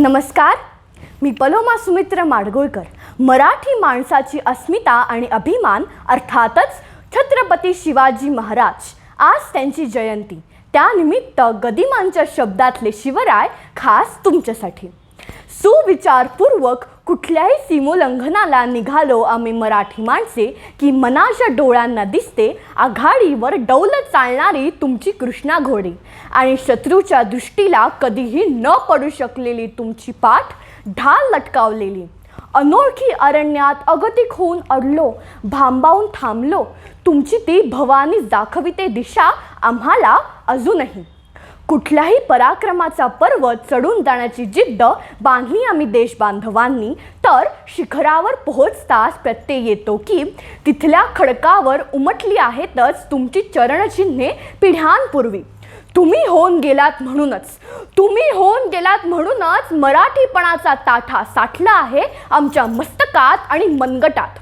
नमस्कार. मी पलोमा सुमित्र माडगुळकर. मराठी माणसाची अस्मिता आणि अभिमान अर्थातच छत्रपती शिवाजी महाराज. आज त्यांची जयंती. त्यानिमित्त गदिमांच्या शब्दातले शिवराय खास तुमच्यासाठी. सुविचारपूर्वक कुठल्याही सीमोल्लंघनाला निघालो आम्ही मराठी माणसे की मनाच्या डोळ्यांना दिसते आघाडीवर डौलत चालणारी तुमची कृष्णा घोडी. आणि शत्रूच्या दृष्टीला कधीही न पडू शकलेली तुमची पाठ ढाल लटकावलेली. अनोळखी अरण्यात अगतिक होऊन अडलो भांबावून थांबलो. तुमची ती भवानी दाखविते दिशा आम्हाला अजूनही. कुठल्याही पराक्रमाचा पर्वत चढून जाण्याची जिद्द बांधली आम्ही देशबांधवांनी. तर शिखरावर पोहोचताच प्रत्यय येतो की तिथल्या खडकावर उमटली आहेतच तुमची चरणचिन्हे पिढ्यांपूर्वी तुम्ही होऊन गेलात म्हणूनच. तुम्ही होऊन गेलात म्हणूनच मराठीपणाचा ताठा साठला आहे आमच्या मस्तकात आणि मनगटात.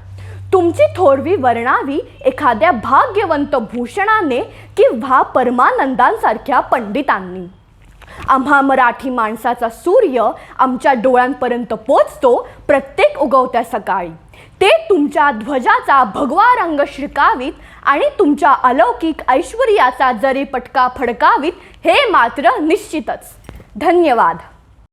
तुमची थोरवी वर्णावी एखाद्या भाग्यवंत भूषणाने किंवा परमानंदांसारख्या पंडितांनी. आम्हा मराठी माणसाचा सूर्य आमच्या डोळ्यांपर्यंत पोचतो प्रत्येक उगवत्या सकाळी. ते तुमच्या ध्वजाचा भगवा रंग शिरकावीत आणि तुमच्या अलौकिक ऐश्वर्याचा जरी पटका फडकावीत हे मात्र निश्चितच. धन्यवाद.